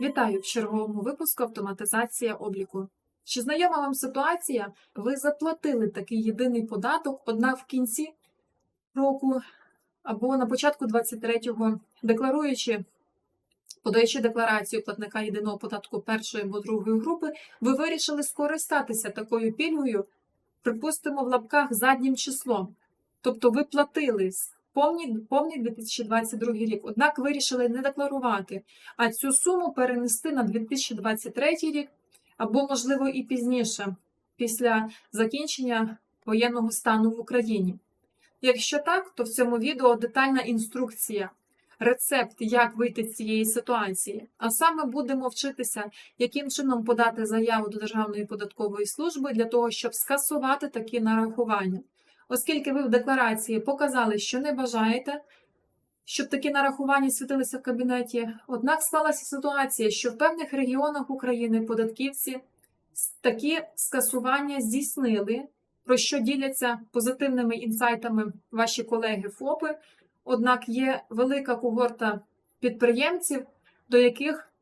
Вітаю в черговому випуску автоматизація обліку. Чи знайома вам ситуація? Ви заплатили такий єдиний податок, однак в кінці року або на початку 23-го, декларуючи, подаючи декларацію платника єдиного податку першої або другої групи, ви вирішили скористатися такою пільгою, припустимо, в лапках заднім числом. Тобто ви платили повний, повний 2022 рік, однак вирішили не декларувати, а цю суму перенести на 2023 рік, або, можливо, і пізніше, після закінчення воєнного стану в Україні. Якщо так, то в цьому відео детальна інструкція, рецепт, як вийти з цієї ситуації. А саме будемо вчитися, яким чином подати заяву до Державної податкової служби для того, щоб скасувати такі нарахування. Оскільки ви в декларації показали, що не бажаєте, щоб такі нарахування світилися в кабінеті, однак склалася ситуація, що в певних регіонах України податківці такі скасування здійснили, про що діляться позитивними інсайтами ваші колеги ФОПи. Однак є велика когорта підприємців, до яких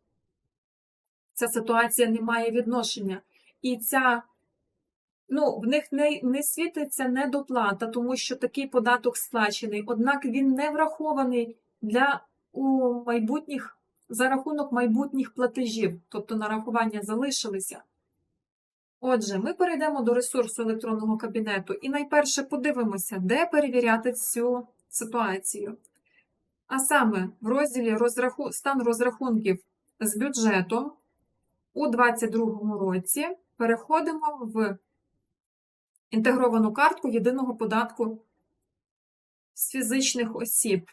ця ситуація не має відношення. І ця Ну, в них не, не світиться недоплата, тому що такий податок сплачений, однак він не врахований для у майбутніх за рахунок майбутніх платежів, тобто нарахування залишилися. Отже, ми перейдемо до ресурсу електронного кабінету і найперше подивимося, де перевіряти цю ситуацію. А саме в розділі розраху... стан розрахунків з бюджетом у 2022 році переходимо в інтегровану картку єдиного податку з фізичних осіб.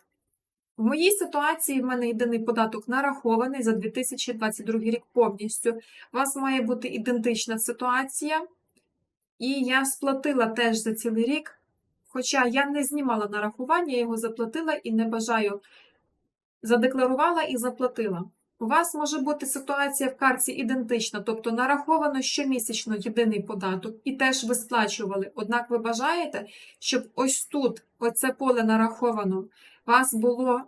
В моїй ситуації в мене єдиний податок нарахований за 2022 рік повністю. У вас має бути ідентична ситуація. І я сплатила теж за цілий рік. Хоча я не знімала нарахування, я його заплатила і не бажаю. Задекларувала і заплатила. У вас може бути ситуація в карті ідентична, тобто нараховано щомісячно єдиний податок і теж ви сплачували. Однак ви бажаєте, щоб ось тут, оце поле нараховано, вас було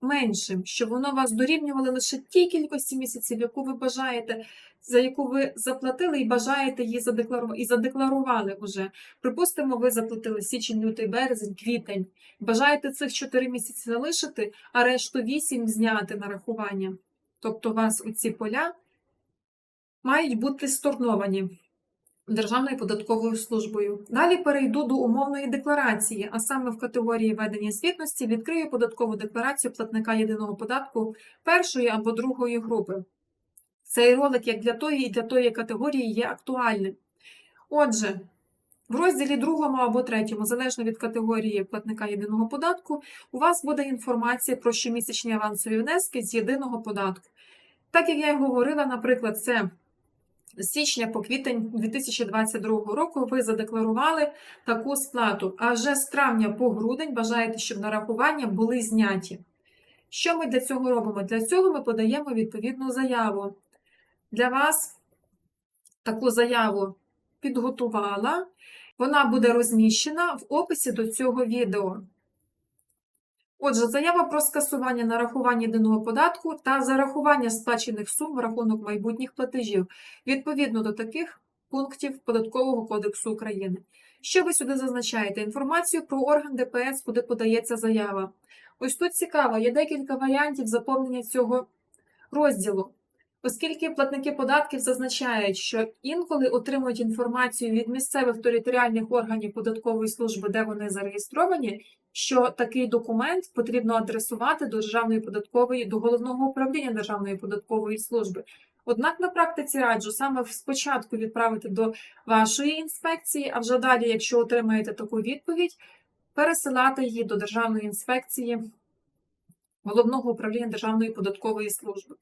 меншим, щоб воно вас дорівнювало лише тій кількості місяців, яку ви бажаєте, за яку ви заплатили і бажаєте її задекларувати, і задекларували вже. Припустимо, ви заплатили січень, лютий, березень, квітень. Бажаєте цих 4 місяці залишити, а решту 8 зняти нарахування. Тобто у вас ці поля мають бути сторновані Державною податковою службою. Далі перейду до умовної декларації, а саме в категорії ведення звітності відкрию податкову декларацію платника єдиного податку першої або другої групи. Цей ролик як для тої і для тої категорії є актуальним. Отже, в розділі другому або третьому, залежно від категорії платника єдиного податку, у вас буде інформація про щомісячні авансові внески з єдиного податку. Так як я й говорила, наприклад, це з січня по квітень 2022 року ви задекларували таку сплату, а вже з травня по грудень бажаєте, щоб нарахування були зняті. Що ми для цього робимо? Для цього ми подаємо відповідну заяву. Для вас таку заяву підготувала. Вона буде розміщена в описі до цього відео. Отже, заява про скасування нарахування єдиного податку та зарахування сплачених сум в рахунок майбутніх платежів відповідно до таких пунктів Податкового кодексу України. Що ви сюди зазначаєте? Інформацію про орган ДПС, куди подається заява. Ось тут цікаво, є декілька варіантів заповнення цього розділу. Оскільки платники податків зазначають, що інколи отримують інформацію від місцевих територіальних органів податкової служби, де вони зареєстровані, що такий документ потрібно адресувати до Державної податкової, до головного управління Державної податкової служби. Однак на практиці раджу саме спочатку відправити до вашої інспекції, а вже далі, якщо отримаєте таку відповідь, пересилати її до Державної інспекції головного управління Державної податкової служби.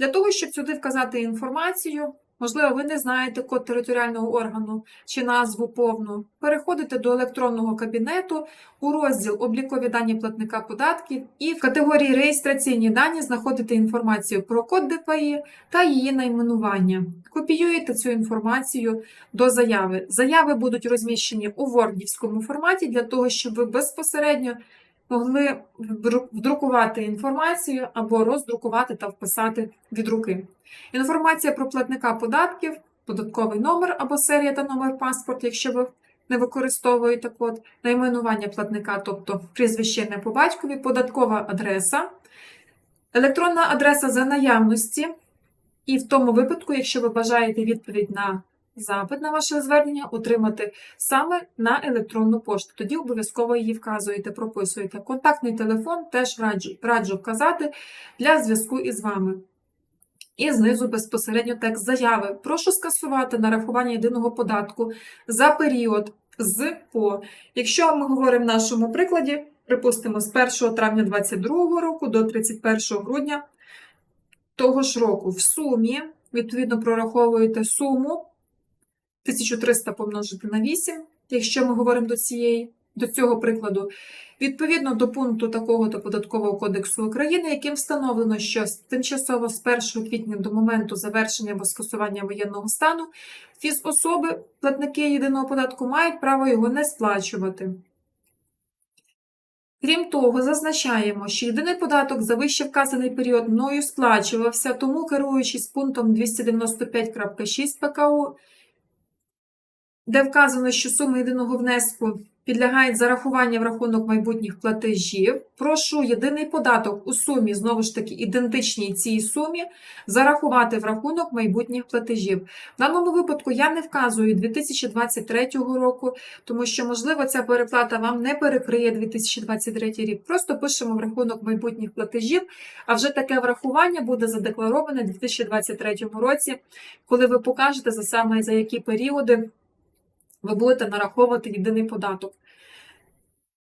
Для того, щоб сюди вказати інформацію, Можливо, ви не знаєте код територіального органу чи назву повну. Переходите до електронного кабінету у розділ Облікові дані платника податків і в категорії Реєстраційні дані знаходите інформацію про код ДПІ та її найменування. Копіюєте цю інформацію до заяви. Заяви будуть розміщені у вордівському форматі для того, щоб ви безпосередньо могли вдрукувати інформацію або роздрукувати та вписати від руки. Інформація про платника податків, податковий номер або серія та номер паспорту, якщо ви не використовуєте код, найменування платника, тобто прізвище ім'я по батькові, податкова адреса, електронна адреса за наявності, і в тому випадку, якщо ви бажаєте відповідь на запит на ваше звернення, отримати саме на електронну пошту. Тоді обов'язково її вказуєте, прописуєте. Контактний телефон теж раджу, раджу вказати для зв'язку із вами. І знизу безпосередньо текст заяви. Прошу скасувати нарахування єдиного податку за період з по. Якщо ми говоримо в нашому прикладі, припустимо, з 1 травня 2022 року до 31 грудня того ж року в сумі, відповідно, прораховуєте суму 1300 помножити на 8, якщо ми говоримо до цієї, до цього прикладу, відповідно до пункту такого то податкового кодексу України, яким встановлено, що тимчасово з 1 квітня до моменту завершення або скасування воєнного стану фізособи, платники єдиного податку, мають право його не сплачувати. Крім того, зазначаємо, що єдиний податок за вище вказаний період мною сплачувався, тому керуючись пунктом 295.6 ПКУ, де вказано, що суми єдиного внеску підлягають зарахування в рахунок майбутніх платежів, прошу єдиний податок у сумі, знову ж таки, ідентичній цій сумі, зарахувати в рахунок майбутніх платежів. В даному випадку я не вказую 2023 року, тому що, можливо, ця переплата вам не перекриє 2023 рік. Просто пишемо в рахунок майбутніх платежів, а вже таке врахування буде задеклароване у 2023 році, коли ви покажете за саме за які періоди ви будете нараховувати єдиний податок.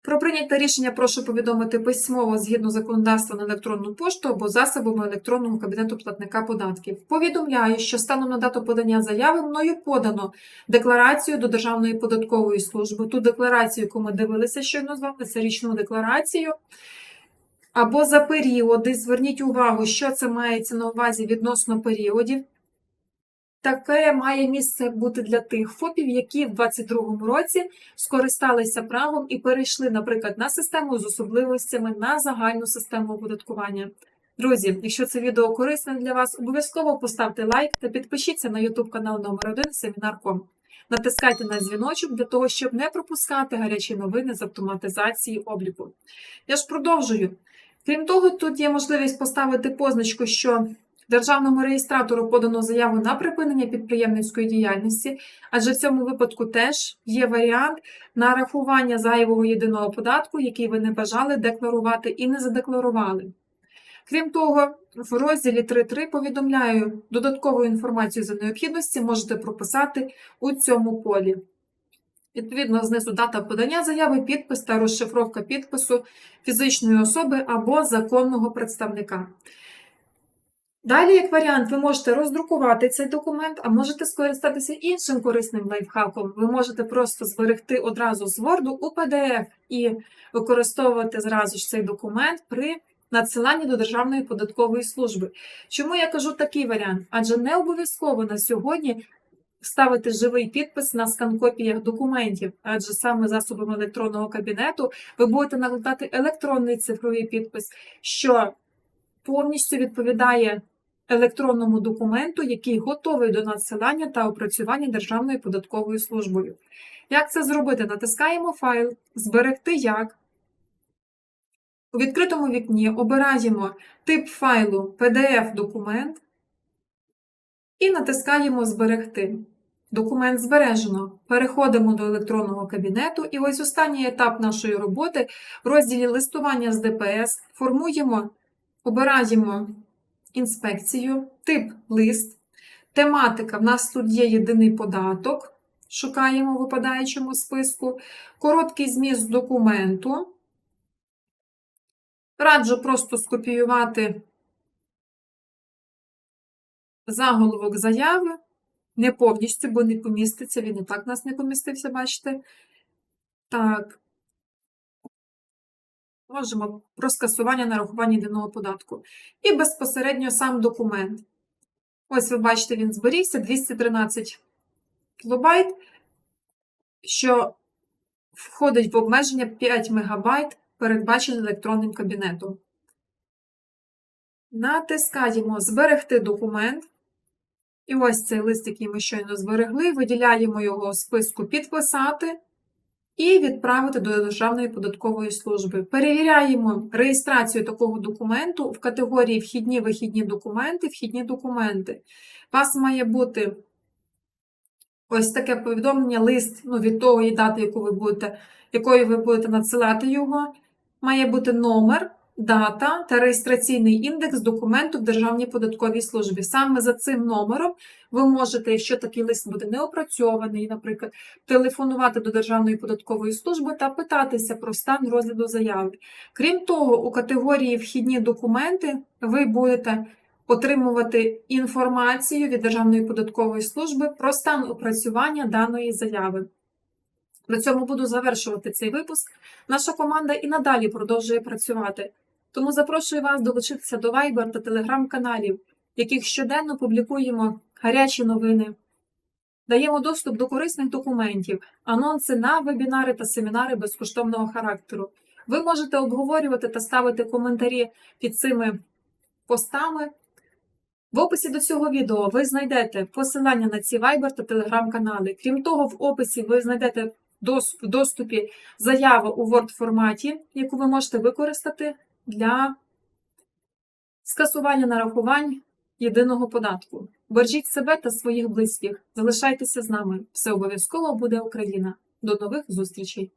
Про прийняте рішення прошу повідомити письмово згідно законодавства на електронну пошту або засобами електронного кабінету платника податків. Повідомляю, що станом на дату подання заяви мною подано декларацію до Державної податкової служби. Ту декларацію, яку ми дивилися щойно з вами, це річну декларацію. Або за періоди. Зверніть увагу, що це мається на увазі відносно періодів. Таке має місце бути для тих ФОПів, які в 2022 році скористалися правом і перейшли, наприклад, на систему з особливостями на загальну систему оподаткування. Друзі, якщо це відео корисне для вас, обов'язково поставте лайк та підпишіться на YouTube канал номер 1 Семінар.ком. Натискайте на дзвіночок для того, щоб не пропускати гарячі новини з автоматизації обліку. Я ж продовжую. Крім того, тут є можливість поставити позначку, що Державному реєстратору подано заяву на припинення підприємницької діяльності, адже в цьому випадку теж є варіант нарахування зайвого єдиного податку, який ви не бажали декларувати і не задекларували. Крім того, в розділі 3.3 повідомляю додаткову інформацію за необхідності можете прописати у цьому полі. Відповідно, знизу дата подання заяви, підпис та розшифровка підпису фізичної особи або законного представника. Далі, як варіант, ви можете роздрукувати цей документ, а можете скористатися іншим корисним лайфхаком. Ви можете просто зберегти одразу з Word у PDF і використовувати зразу ж цей документ при надсиланні до Державної податкової служби. Чому я кажу такий варіант? Адже не обов'язково на сьогодні ставити живий підпис на скан-копіях документів, адже саме засобами електронного кабінету ви будете накладати електронний цифровий підпис, що повністю відповідає електронному документу, який готовий до надсилання та опрацювання Державною податковою службою. Як це зробити? Натискаємо файл, зберегти як. У відкритому вікні обираємо тип файлу PDF-документ і натискаємо Зберегти. Документ збережено. Переходимо до електронного кабінету, і ось останній етап нашої роботи в розділі листування з ДПС формуємо, обираємо інспекцію, тип лист, тематика. В нас тут є єдиний податок, шукаємо в випадаючому списку, короткий зміст документу. Раджу просто скопіювати заголовок заяви Не повністю, бо не поміститься, він і так у нас не помістився, бачите. Так. Можемо про скасування нарахування єдиного податку. І безпосередньо сам документ. Ось ви бачите, він зберігся 213 кілобайт, що входить в обмеження 5 МБ, передбачене електронним кабінетом. Натискаємо Зберегти документ. І ось цей лист, який ми щойно зберегли, виділяємо його з списку Підписати і відправити до Державної податкової служби. Перевіряємо реєстрацію такого документу в категорії Вхідні вихідні документи, вхідні документи. У вас має бути ось таке повідомлення, лист ну, від і дати, яку ви будете, якою ви будете надсилати його. Має бути номер, дата та реєстраційний індекс документу в Державній податковій службі. Саме за цим номером ви можете, якщо такий лист буде неопрацьований, наприклад, телефонувати до Державної податкової служби та питатися про стан розгляду заяви. Крім того, у категорії Вхідні документи ви будете отримувати інформацію від Державної податкової служби про стан опрацювання даної заяви. На цьому буду завершувати цей випуск. Наша команда і надалі продовжує працювати. Тому запрошую вас долучитися до Viber та Telegram каналів, в яких щоденно публікуємо гарячі новини, даємо доступ до корисних документів, анонси на вебінари та семінари безкоштовного характеру. Ви можете обговорювати та ставити коментарі під цими постами. В описі до цього відео ви знайдете посилання на ці Viber та Telegram канали. Крім того, в описі ви знайдете в доступі заяву у Word форматі, яку ви можете використати для скасування нарахувань єдиного податку. Бережіть себе та своїх близьких. Залишайтеся з нами. Все обов'язково буде Україна. До нових зустрічей!